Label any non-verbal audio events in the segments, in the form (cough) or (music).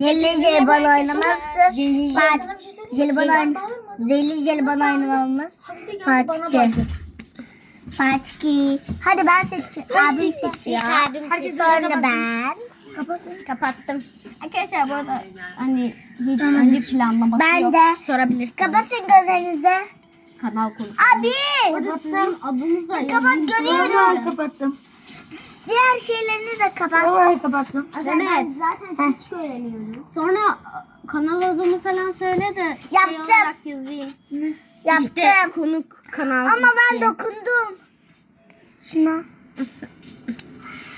Zehirli jelibon söyleyeyim mi? Jelibon oyn. Zehirli jelibon oynamamız. Hamsi geldi Part bana 2. baktı. Part 2. Hadi ben seçiyorum. Abim seçiyor. Herkes sonra ben. Kapatsın. Kapattım. Arkadaşlar bu arada hani hiç önce planlaması Ben yok. de. Sorabilirsiniz. Kapatın gözlerinizi. Kanal konu. Abi. Sizin adınız da Kapat görüyorum. kapattım. Diğer şeylerini de kapat. Vallahi kapattım. Evet. zaten hiç öğreniyorum. Sonra e, kanal adını falan söyle de şey Yaptım. olarak yazayım. Yaptım. İşte konuk kanal. Ama ben şey. dokundum. Şuna. Nasıl?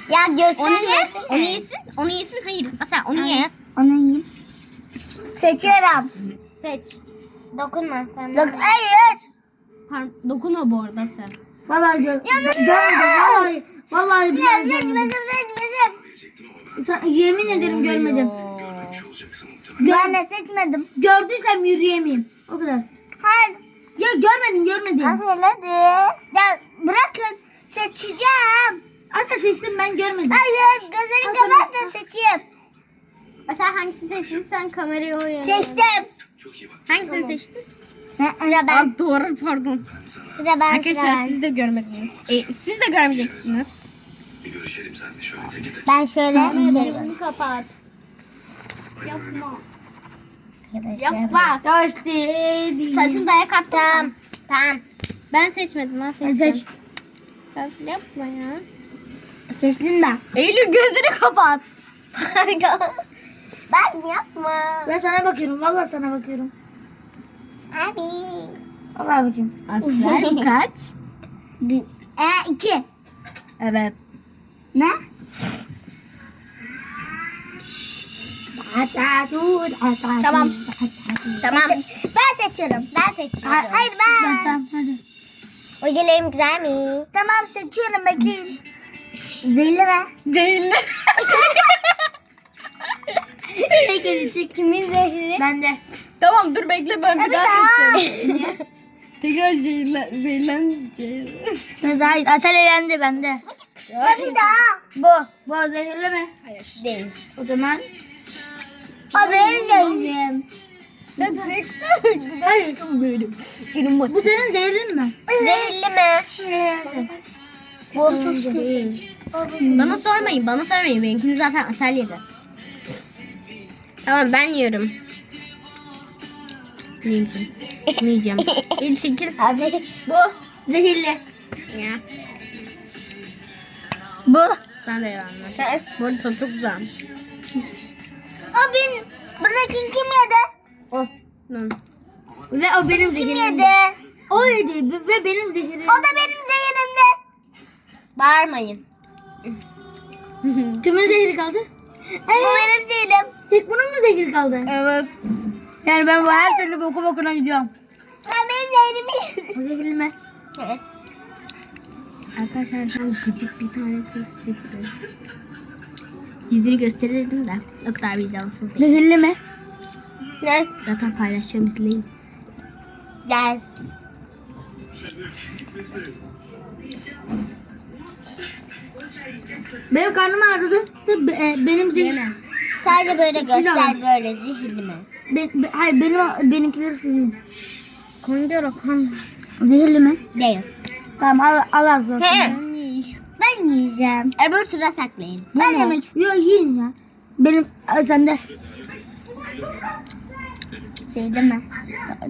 Ya Onu ye. Onu yesin. Onu yesin. Hayır. Mesela onu ye. Onu yiyeyim. Seçiyorum. Seç. Dokunma. Dok Hayır. Par- Dokunma bu arada sen. Vallahi gör. Görmedim. Vallahi. Billahi Seçmedim, görmedim. seçmedim. Sa- Yemin ederim görmedim. Ben de seçmedim. Gördüysem yürüyemeyeyim. O kadar. Hayır. Ya görmedim görmedim. Hadi. Ya bırakın. Seçeceğim. Asla seçtim ben görmedim. Hayır. Gözlerimi kapat da seçeyim. Mesela hangisini seçtiysen kamerayı o yöne. Seçtim. Hangisini seçtin? Sıra ben. Aa, doğru pardon. Sıra ben. Sıra Arkadaşlar ben. siz de görmediniz. E, siz de görmeyeceksiniz. Bir görüşelim seninle şöyle teke tek. Ben şöyle. Telefonu kapat. Yapma. Yapma. Taş değil. Saçım dayak attı. Tamam. Tamam. Ben seçmedim ben seçtim. seç. Sen yapma ya. Seçtin mi? Eylül gözünü kapat. Ben yapma. Ben sana bakıyorum. Vallahi sana bakıyorum. Abi. Vallahi bakıyorum. Aslen kaç? E iki. Evet. Ne? Tamam. Tamam. Ben seçiyorum. Ben seçiyorum. Hayır ben. Tamam hadi. Ojelerim güzel mi? Tamam seçiyorum bekleyin. Zehirli mi? Zehirli. Peki çek. Kimin zehri? Ben de. tamam dur bekle ben bir daha seçeceğim. Tekrar zehirlen, zehirleneceğiz. Ben Hayır. Asel elendi bende. Bir daha. Bu. Bu zehirli mi? Hayır. Değil. O zaman. Benim zehrim. Sen tek aşkım benim. Canım Bu senin zehrin mi? Zehirli mi? Bu çok değil. Bana sormayın, bana sormayın. Benimkini zaten Asel yedi. Tamam ben yiyorum. Ne yiyeceğim? Ne yiyeceğim? (laughs) El şekil. Abi. Bu. Zehirli. Ya. Bu. Ben de yalanlar. Bu arada tadı çok güzel. O benim. Buradaki kim yedi? Oh. Lan. Ve o benim Kim yedi? O yedi ve benim zehrim. O da benim zehirimdi. Bağırmayın. Kimin zehri kaldı? Bu benim zehirim. Tek bunun mu zehri kaldı? evet. Yani ben bu her türlü boku bokuna gidiyorum. Ben benim zehrimi O zehirli mi? Evet. Arkadaşlar şu an gıcık bir tane kız çıktı. Yüzünü gösterelim de. O kadar vicdansız değil. Zehirli mi? Ne? Zaten paylaşacağım izleyin. Gel. Benim karnım ağrıdı. E, benim zehrim. Sadece böyle Siz göster alın. böyle zehirli mi? Be, be- hayır benim benimkileri sizin. Kondora kan. Zehirli mi? Değil. Tamam al al az olsun. He. Ben yiyeceğim. Öbür tura saklayın. ben mu? yemek Yok yiyin ya. Benim sende. istedim mi?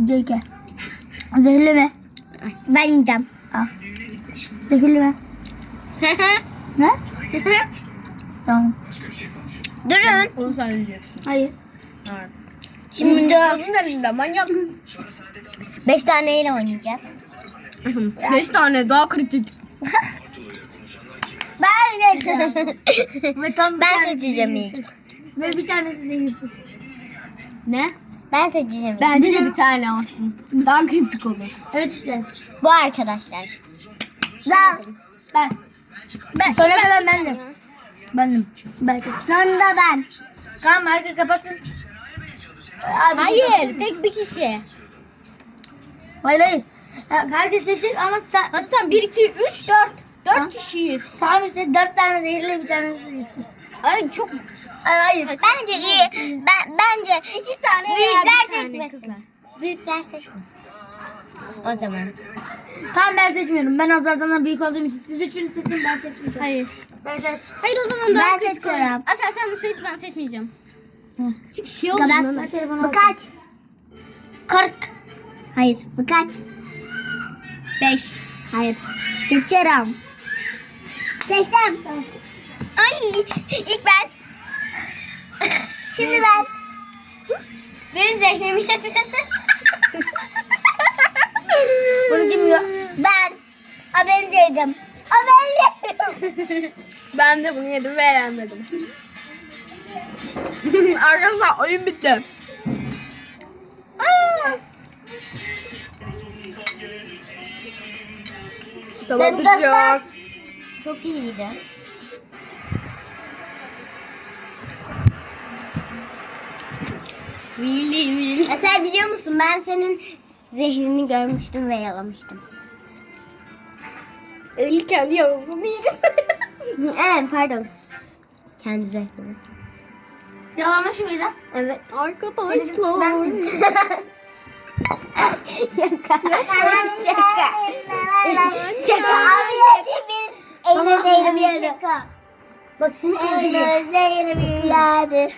JK. Zehirli mi? Ben yiyeceğim. Al. Zehirli mi? (laughs) Ne? (laughs) Tamam. Durun. Onu sen yiyeceksin. Hayır. Evet. Şimdi Şimdi manyak. beş taneyle oynayacağız. Beş tane daha kritik. (laughs) Ben yiyeceğim. (laughs) Ve tam bir Ben tanesi seçeceğim zehirsiz. Ve bir tanesi zehirsiz. Ne? ben seçeceğim. ilk. Bence de bir tane olsun. Daha kritik olur. Evet işte. Bu arkadaşlar. Ben. Ben. Ben. Sonra kadar ben de. Bendim. Ben seçtim. Sonunda ben. Tamam herkes kapatsın. Abi, Hayır, tek bir kişi. Hayır hayır. Herkes seçecek ama sen... Aslan 1, 2, 3, 4. 4 Ha? kişiyiz. Tamam işte dört tane zehirli bir tane zehirsiz. Ay çok Hayır. Bence iyi. Ben bence iki tane veya büyükler bir tane kızlar. Büyükler seçmesin. O zaman. Tamam ben seçmiyorum. Ben Azar'dan büyük olduğum için siz üçünü seçin ben seçmeyeceğim. Hayır. Ben seç. Hayır o zaman daha Ben seçiyorum. Asel sen de seç ben seçmeyeceğim. Çünkü şey oldu. Bu kaç? Kırk. Hayır. Bu kaç? Beş. Hayır. Seçiyorum. Seçtim. Ay ilk ben. Şimdi ben. Benim zehrimi yedim. Bunu ya? Ben. O benim zehrim. O benim zehrim. Ben de bunu yedim ve eğlenmedim. (laughs) Arkadaşlar oyun bitti. Tamam Beni göster. Çok iyiydi. Vili vili. Eser biliyor musun ben senin zehrini görmüştüm ve yalamıştım. Öyle kendi yalanını yedin. (laughs) evet pardon. Kendi zehrini. Yalamış mıydı? Evet. Arkadaşlar. (laughs) şaka. şaka. şaka. Abi şaka. Eline şaka. Bak şimdi eline geldi.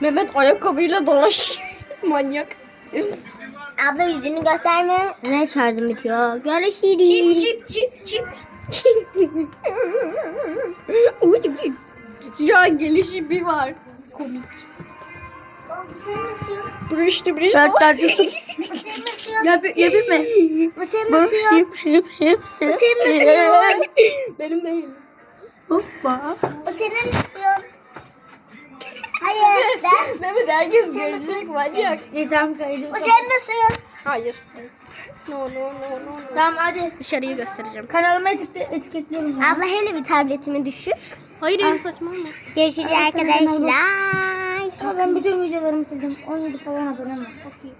Mehmet ayakkabıyla dolaşıyor. (laughs) Manyak. Abla yüzünü gösterme. Ve şarjım bitiyor. Görüşürüz. çip çip çip. (laughs) Uy. Şu an gelişi bir var. Komik. Brüştü brüştü. Dört dört yutun. Yap, yapayım mı? Bu senin nasıl yok? şıp şıp. Bu senin nasıl yok? Benim değil. Hoppa. Bu senin yok? Hayır. Ben. (laughs) Mehmet herkes görecek manyak. İyi tamam kaydı. Bu senin yok? Hayır. No no no no. no. Tamam hadi. Dışarıyı göstereceğim. Kanalıma etikle, etiketliyorum. Abla hele bir tabletimi düşür. Hayır ya saçmalama. Görüşürüz ben arkadaşlar. Ama ben bütün videolarımı sildim. 17 falan abonem var. Çok iyi.